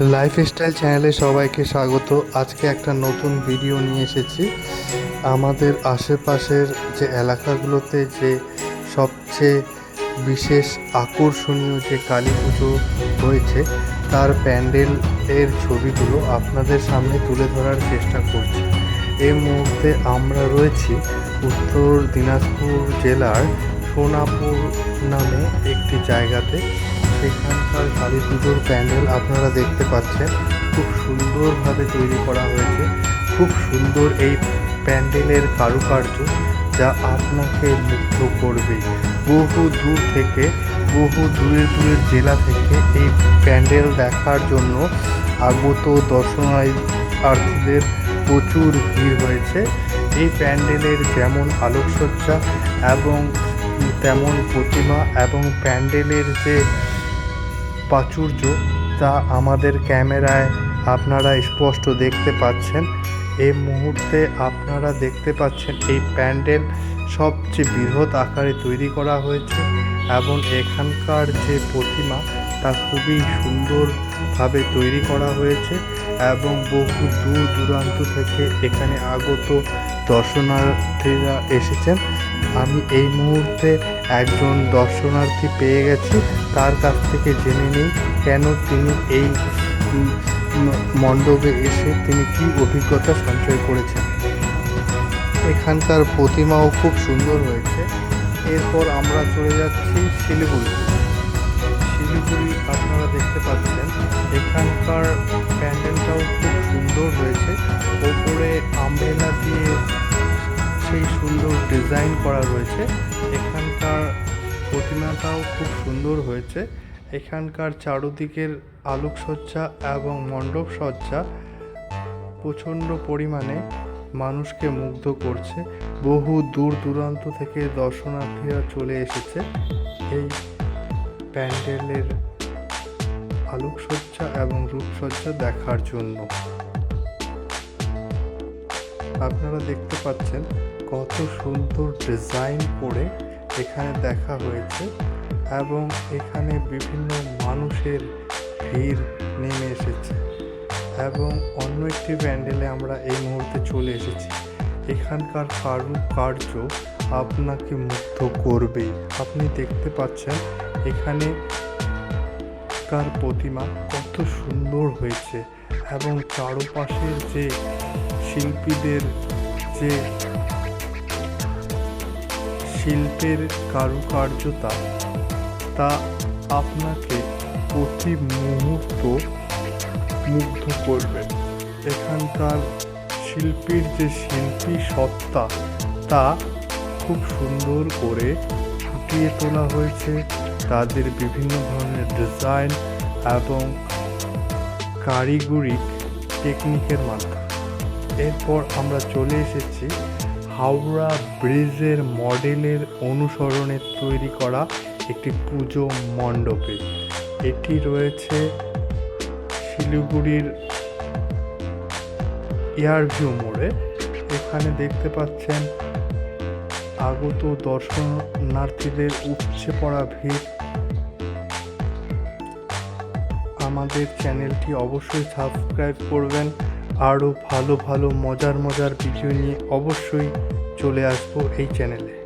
Lifestyle চ্যানেলে সবাইকে স্বাগত। আজকে একটা নতুন ভিডিও নিয়ে এসেছি। আমাদের আশেপাশের যে এলাকাগুলোতে যে সবচেয়ে বিশেষ আকর্ষণীয় যে কালী পুজো হয়েছে, তার প্যান্ডেলের ছবিগুলো আপনাদের সামনে তুলে ধরার চেষ্টা করছি। এই মুহূর্তে আমরা রয়েছি উত্তর দিনাজপুর জেলার সোনাপুর নামে একটি জায়গাতে। সেখানকার কালী পুজোর প্যান্ডেল আপনারা দেখতে পাচ্ছেন। খুব সুন্দরভাবে তৈরি করা হয়েছে। খুব সুন্দর এই প্যান্ডেলের কারুকার্য যা আপনাকে মুগ্ধ করবে। বহু দূর থেকে, বহু দূরের দূরের জেলা থেকে এই প্যান্ডেল দেখার জন্য আগত দর্শনার্থীদের প্রচুর ভিড় হয়েছে। এই প্যান্ডেলের যেমন আলোকসজ্জা এবং তেমন প্রতিমা এবং প্যান্ডেলের যে প্রাচুর্য তা আমাদের ক্যামেরায় আপনারা স্পষ্ট দেখতে পাচ্ছেন। এই মুহূর্তে আপনারা দেখতে পাচ্ছেন এই প্যান্ডেল সবচেয়ে বৃহৎ আকারে তৈরি করা হয়েছে এবং এখানকার যে প্রতিমা তা খুবই সুন্দরভাবে তৈরি করা হয়েছে এবং বহু দূর দূরান্ত থেকে এখানে আগত দর্শনার্থীরা এসেছেন। আমি এই মুহূর্তে একজন দর্শনার্থী পেয়ে গেছি। তার কাছ থেকে জেনে নিই কেন তিনি এই মণ্ডপে এসে তিনি কি অভিজ্ঞতা সঞ্চয় করেছেন। এখানকার প্রতিমাও খুব সুন্দর হয়েছে। এরপর আমরা চলে যাচ্ছি শিলিগুড়ি। শিলিগুড়ি আপনারা দেখতে পাচ্ছেন, এখানকার প্যান্ডেলটাও খুব সুন্দর হয়েছে। ওপরে আমব্রেলা দিয়ে সেই সুন্দর ডিজাইন করা রয়েছে। এখানকার প্রতিমাটাও খুব সুন্দর হয়েছে। এখানকার চারদিকের আলোকসজ্জা এবং মণ্ডপ সজ্জা প্রচণ্ড পরিমাণে মানুষকে মুগ্ধ করছে। বহু দূর দূরান্ত থেকে দর্শনার্থীরা চলে এসেছে। এই প্যান্ডেলের আলোকসজ্জা এবং রূপসজ্জা দেখার জন্য। আপনারা দেখতে পাচ্ছেন কত সুন্দর ডিজাইন করে এখানে দেখা হয়েছে এবং এখানে বিভিন্ন মানুষের ভিড় নেমে এসেছে এবং অন্য একটি প্যান্ডেলে আমরা এই মুহূর্তে চলে এসেছি। এখানকার কারুকার্য আপনাকে মুগ্ধ করবেই। আপনি দেখতে পাচ্ছেন এখানে কার প্রতিমা কত সুন্দর হয়েছে এবং চারপাশের যে শিল্পীদের যে শিল্পের কারুকার্যতা, তা আপনাকে প্রতি মুহূর্ত মুগ্ধ করবে। এখানকার শিল্পীর যে শিল্পী সত্তা, তা খুব সুন্দর করে ফুটিয়ে তোলা হয়েছে। তাদের বিভিন্ন ধরনের ডিজাইন এবং কারিগরি টেকনিকের মাধ্যমে। এরপর আমরা চলে এসেছি হাওড়া ব্রিজের মডেলের অনুসরণে তৈরি করা একটি পুজো মণ্ডপে। এটি রয়েছে শিলিগুড়ির এয়ারভিউ মোড়ে। এখানে দেখতে পাচ্ছেন আগত দর্শনার্থীদের উপচে পড়া ভিড়। আমাদের চ্যানেলটি অবশ্যই সাবস্ক্রাইব করবেন। আরও ভালো ভালো মজার মজার ভিডিও নিয়ে অবশ্যই চলে আসব এই চ্যানেলে